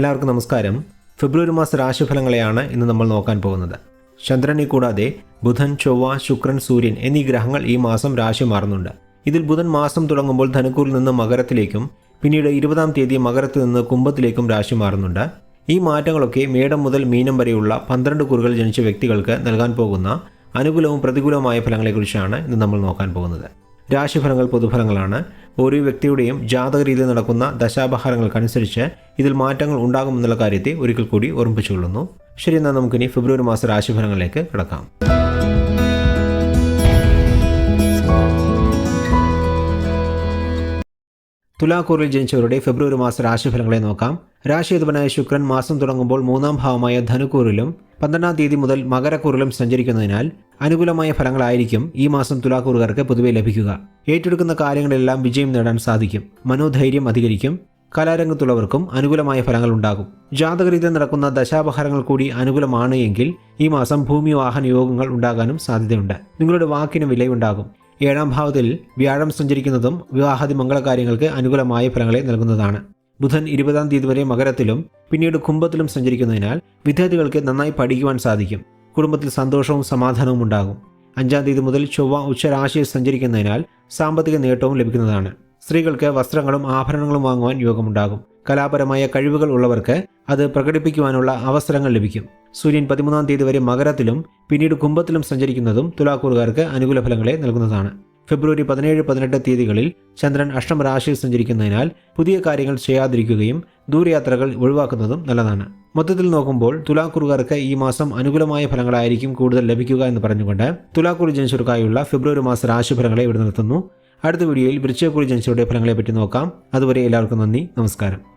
എല്ലാവർക്കും നമസ്കാരം. ഫെബ്രുവരി മാസ രാശിഫലങ്ങളെയാണ് ഇന്ന് നമ്മൾ നോക്കാൻ പോകുന്നത്. ചന്ദ്രനെ കൂടാതെ ബുധൻ ചൊവ്വ ശുക്രൻ സൂര്യൻ എന്നീ ഗ്രഹങ്ങൾ ഈ മാസം രാശി മാറുന്നുണ്ട്. ഇതിൽ ബുധൻ മാസം തുടങ്ങുമ്പോൾ ധനുക്കൂറിൽ നിന്ന് മകരത്തിലേക്കും പിന്നീട് ഇരുപതാം തീയതി മകരത്തിൽ നിന്ന് കുംഭത്തിലേക്കും രാശി മാറുന്നുണ്ട്. ഈ മാറ്റങ്ങളൊക്കെ മേടം മുതൽ മീനം വരെയുള്ള പന്ത്രണ്ട് കുറുകൾ ജനിച്ച വ്യക്തികൾക്ക് നൽകാൻ പോകുന്ന അനുകൂലവും പ്രതികൂലവുമായ ഫലങ്ങളെക്കുറിച്ചാണ് ഇന്ന് നമ്മൾ നോക്കാൻ പോകുന്നത്. രാശിഫലങ്ങൾ പൊതുഫലങ്ങളാണ്. ഓരോ വ്യക്തിയുടെയും ജാതക രീതിയിൽ നടക്കുന്ന ദശാപഹാരങ്ങൾക്കനുസരിച്ച് ഇതിൽ മാറ്റങ്ങൾ ഉണ്ടാകുമെന്നുള്ള കാര്യത്തെ ഒരിക്കൽ കൂടി ഓർമ്മിപ്പിച്ചുകൊള്ളുന്നു ശരി എന്നാൽ നമുക്കിനി ഫെബ്രുവരി മാസ രാശിഫലങ്ങളിലേക്ക് കിടക്കാം. തുലാക്കൂറിൽ ജനിച്ചവരുടെ ഫെബ്രുവരി മാസ രാശിഫലങ്ങളെ നോക്കാം. രാശിയധിപനായ ശുക്രൻ മാസം തുടങ്ങുമ്പോൾ മൂന്നാം ഭാവമായ ധനുക്കൂറിലും പന്ത്രണ്ടാം തീയതി മുതൽ മകരക്കൂറിലും സഞ്ചരിക്കുന്നതിനാൽ അനുകൂലമായ ഫലങ്ങളായിരിക്കും ഈ മാസം തുലാക്കൂറുകാർക്ക് പൊതുവെ ലഭിക്കുക. ഏറ്റെടുക്കുന്ന കാര്യങ്ങളെല്ലാം വിജയം നേടാൻ സാധിക്കും. മനോധൈര്യം അധികരിക്കും. കലാരംഗത്തുള്ളവർക്കും അനുകൂലമായ ഫലങ്ങൾ ഉണ്ടാകും ജാതകരീതി നടക്കുന്ന ദശാപഹാരങ്ങൾ കൂടി അനുകൂലമാണ് എങ്കിൽ ഈ മാസം ഭൂമി വാഹന യോഗങ്ങൾ ഉണ്ടാകാനും സാധ്യതയുണ്ട്. നിങ്ങളുടെ വാക്കിന് വിലയുണ്ടാകും. ഏഴാം ഭാവത്തിൽ വ്യാഴം സഞ്ചരിക്കുന്നതും വിവാഹാദി മംഗളകാര്യങ്ങൾക്ക് അനുകൂലമായ ഫലങ്ങളെ നൽകുന്നതാണ്. ബുധൻ ഇരുപതാം തീയതി വരെ മകരത്തിലും പിന്നീട് കുംഭത്തിലും സഞ്ചരിക്കുന്നതിനാൽ വിദ്യാർത്ഥികൾക്ക് നന്നായി പഠിക്കുവാൻ സാധിക്കും. കുടുംബത്തിൽ സന്തോഷവും സമാധാനവും ഉണ്ടാകും. അഞ്ചാം തീയതി മുതൽ ചൊവ്വ ഉച്ചരാശിയിൽ സഞ്ചരിക്കുന്നതിനാൽ സാമ്പത്തിക നേട്ടവും ലഭിക്കുന്നതാണ്. സ്ത്രീകൾക്ക് വസ്ത്രങ്ങളും ആഭരണങ്ങളും വാങ്ങുവാൻ യോഗമുണ്ടാകും. കലാപരമായ കഴിവുകൾ ഉള്ളവർക്ക് അത് പ്രകടിപ്പിക്കുവാനുള്ള അവസരങ്ങൾ ലഭിക്കും. സൂര്യൻ പതിമൂന്നാം തീയതി വരെ മകരത്തിലും പിന്നീട് കുംഭത്തിലും സഞ്ചരിക്കുന്നതും തുലാക്കൂറുകാർക്ക് അനുകൂല ഫലങ്ങളെ നൽകുന്നതാണ്. ഫെബ്രുവരി പതിനേഴ് പതിനെട്ട് തീയതികളിൽ ചന്ദ്രൻ അഷ്ടമരാശിയിൽ സഞ്ചരിക്കുന്നതിനാൽ പുതിയ കാര്യങ്ങൾ ചെയ്യാതിരിക്കുകയും ദൂരയാത്രകൾ ഒഴിവാക്കുന്നതും നല്ലതാണ്. മൊത്തത്തിൽ നോക്കുമ്പോൾ തുലാക്കൂറുകാർക്ക് ഈ മാസം അനുകൂലമായ ഫലങ്ങളായിരിക്കും കൂടുതൽ ലഭിക്കുക എന്ന് പറഞ്ഞുകൊണ്ട് തുലാക്കുറി ജനിച്ചവർക്കായുള്ള ഫെബ്രുവരി മാസ രാശിഫലങ്ങളെ ഇവിടെ നിർത്തുന്നു. അടുത്ത വീഡിയോയിൽ വൃശ്ചയക്കുറി ജനിച്ചവരുടെ ഫലങ്ങളെ പറ്റി നോക്കാം. അതുവരെ എല്ലാവർക്കും നന്ദി. നമസ്കാരം.